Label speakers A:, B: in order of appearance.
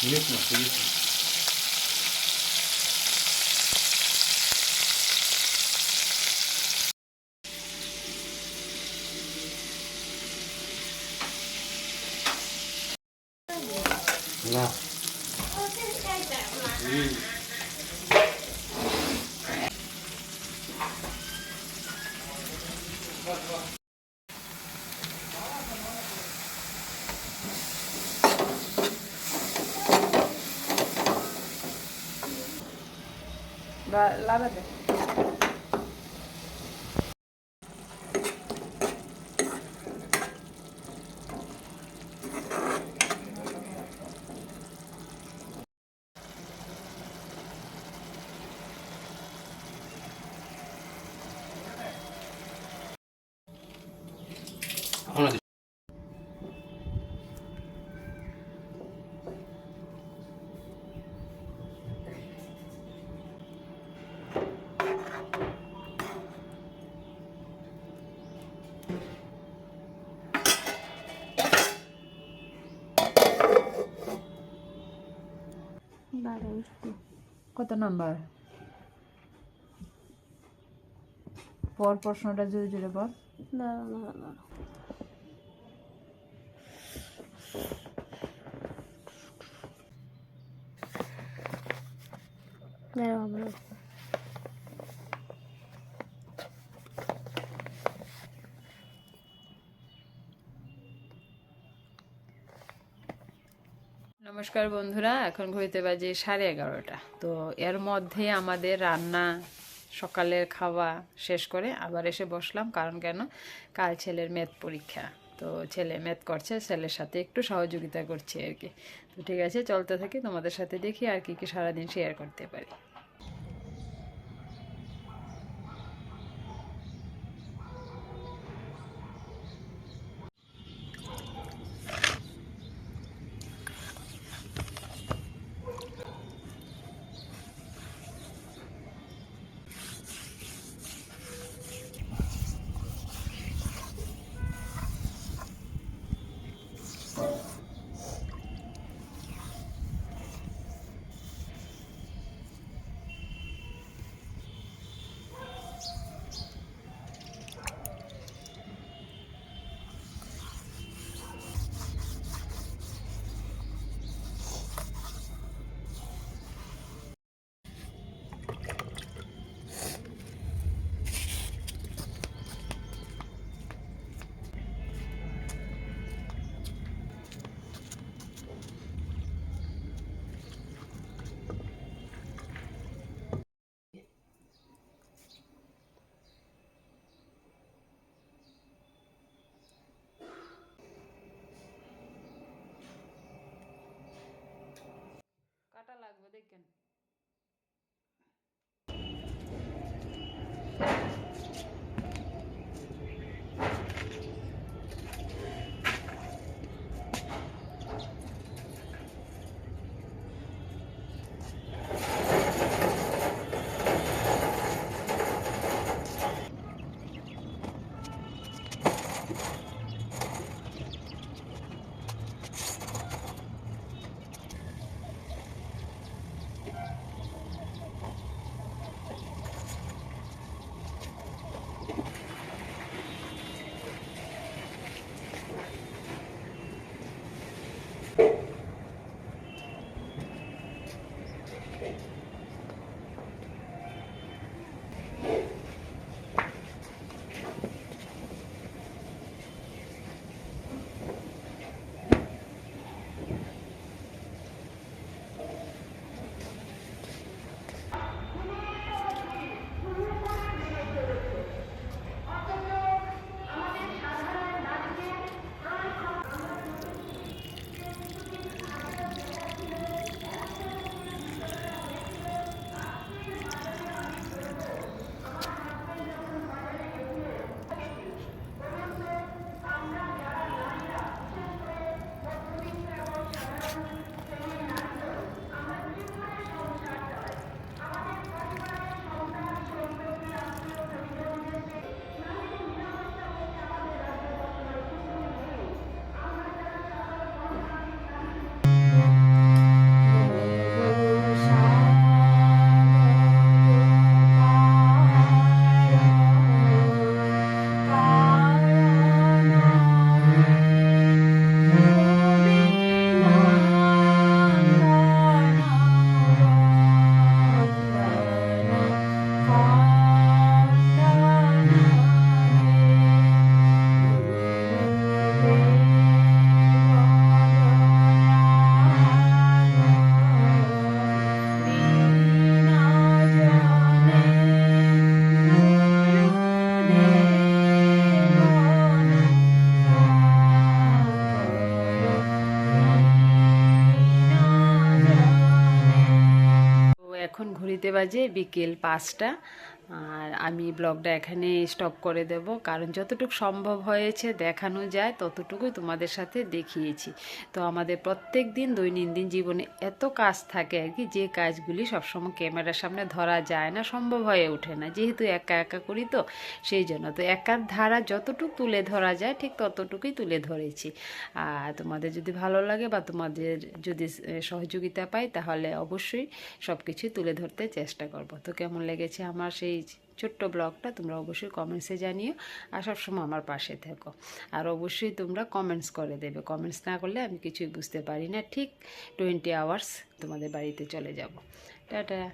A: 你也是，你也是。那。嗯。মাছ না
B: লাগাতে
A: আমরা
B: কত নাম্বার? পর প্রশ্নটা জোরে জোরে বল। নমস্কার বন্ধুরা, এখন ঘুরতে বাজে সাড়ে এগারোটা। তো এর মধ্যে আমাদের রান্না, সকালের খাওয়া শেষ করে আবার এসে বসলাম, কারণ কেন? কাল ছেলের ম্যাথ পরীক্ষা। তো ছেলে ম্যাথ করছে, ছেলের সাথে একটু সহযোগিতা করছে আর কি। তো ঠিক আছে, চলতে থাকি, তোমাদের সাথে দেখি আর কি কি সারাদিন শেয়ার করতে পারি। taken বাজে বিকেল পাঁচটা। আর আমি ব্লগটা এখানে স্টপ করে দেব। কারণ যতটুকু সম্ভব হয়েছে দেখানো যায়, ততটুকুই তোমাদের সাথে দেখিয়েছি। তো আমাদের প্রত্যেক দিন দৈনন্দিন জীবনে এত কাজ থাকে আর কি, যে কাজগুলি সবসময় ক্যামেরার সামনে ধরা যায় না, সম্ভব হয়ে ওঠে না। যেহেতু একা একা করি তো, সেই জন্য। তো একার ধারা যতটুকু তুলে ধরা যায়, ঠিক ততটুকুই তুলে ধরেছি। আর তোমাদের যদি ভালো লাগে বা তোমাদের যদি সহযোগিতা পাই, তাহলে অবশ্যই সব কিছুই তুলে ধরতে চেষ্টা করব। তো কেমন লেগেছে আমার সেই ছোট্ট ব্লগটা তোমরা অবশ্যই কমেন্টসে জানিও আর সবসময় আমার পাশে থেকো। আর অবশ্যই তোমরা কমেন্টস করে দেবে। কমেন্টস না করলে আমি কিছুই বুঝতে পারি না। ঠিক টোয়েন্টি আওয়ার্স তোমাদের বাড়িতে চলে যাব। টাটা!